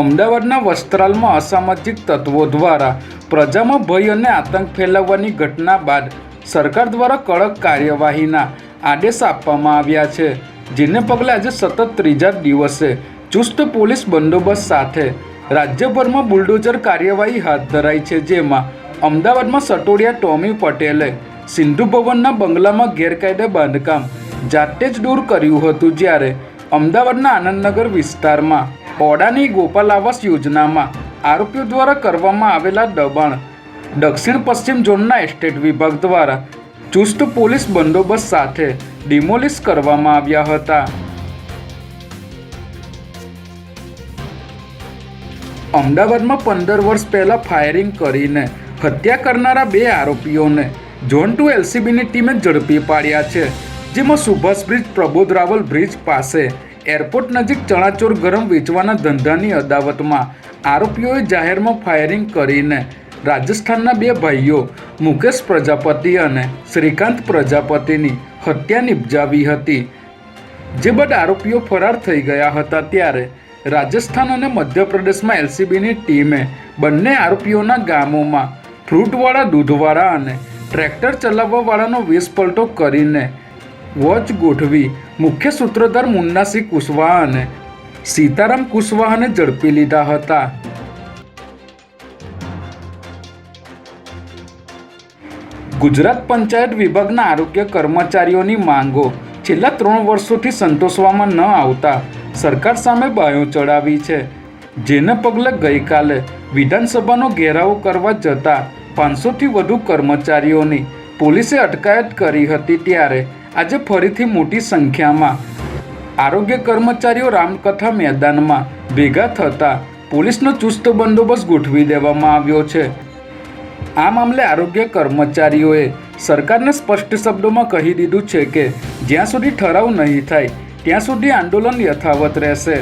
અમદાવાદના વસ્ત્રાલમાં અસામાજિક તત્વો દ્વારા પ્રજામાં ભય અને આતંક ફેલાવવાની ઘટના બાદ સરકાર દ્વારા કડક કાર્યવાહીના આદેશ આપવામાં આવ્યા છે, જેને પગલે આજે સતત ત્રીજા દિવસે ચુસ્ત પોલીસ બંદોબસ્ત સાથે રાજ્યભરમાં બુલડોઝર કાર્યવાહી હાથ ધરાઈ છે, જેમાં અમદાવાદમાં સટોડિયા ટોમી પટેલે સિંધુ ભવનના બંગલામાં ગેરકાયદે બાંધકામ જાતે જ દૂર કર્યું હતું, જ્યારે અમદાવાદના આનંદનગર વિસ્તારમાં ઓડાની ગોપાલ આવાસ યોજનામાં આરોપીઓ દ્વારા કરવામાં આવેલા દબાણ. દક્ષિણ પશ્ચિમ ઝોનના એસ્ટેટ વિભાગ દ્વારા ચુસ્ત પોલીસ બંદોબસ્ત સાથે ડિમોલિશ કરવામાં આવ્યા હતા. અમદાવાદમાં પંદર વર્ષ પહેલાં ફાયરિંગ કરીને હત્યા કરનારા બે આરોપીઓને ઝોન ટુ એલસીબીની ટીમે ઝડપી પાડ્યા છે, જેમાં સુભાષ બ્રિજ, પ્રબોધ રાવલ બ્રિજ પાસે એરપોર્ટ નજીક ચણાચોર ગરમ વેચવાના ધંધાની અદાવતમાં આરોપીઓએ જાહેરમાં ફાયરિંગ કરીને રાજસ્થાનના બે ભાઈઓ, મુકેશ પ્રજાપતિ અને શ્રીકાંત પ્રજાપતિની હત્યા નિપજાવી હતી. જે બાદ આરોપીઓ ફરાર થઈ ગયા હતા ત્યારે રાજસ્થાન અને મધ્યપ્રદેશમાં એલસીબીની ટીમે બંને આરોપીઓના ગામોમાં ફ્રૂટવાળા, દૂધવાળા અને ટ્રેક્ટર ચલાવવાવાળાનો વેશ પલટો કરીને વોચ ગોઠવી મુખ્ય સૂત્રધાર મુન્નાસિંહ કુશવાહા સીતારામ કુશવાહાને ઝડપી લીધા હતા. ગુજરાત પંચાયત વિભાગના આરોગ્ય કર્મચારીઓની માંગો છેલ્લા ત્રણ વર્ષોથી સંતોષવામાં ન આવતા સરકાર સામે બાયો ચડાવી છે. જેને પગલે ગઈકાલે વિધાનસભાનો ઘેરાવો કરવા જતા પાંચસોથી વધુ કર્મચારીઓની પોલીસે અટકાયત કરી હતી ત્યારે આજે ફરીથી મોટી સંખ્યામાં. આરોગ્ય કર્મચારીઓ રામકથા મેદાનમાં ભેગા થતા પોલીસનો ચુસ્ત બંદોબસ્ત ગોઠવી દેવામાં આવ્યો છે. આ મામલે આરોગ્ય કર્મચારીઓએ સરકારને સ્પષ્ટ શબ્દોમાં કહી દીધું છે કે, જ્યાં સુધી ઠરાવ નહીં થાય, ત્યાં સુધી આંદોલન યથાવત રહેશે.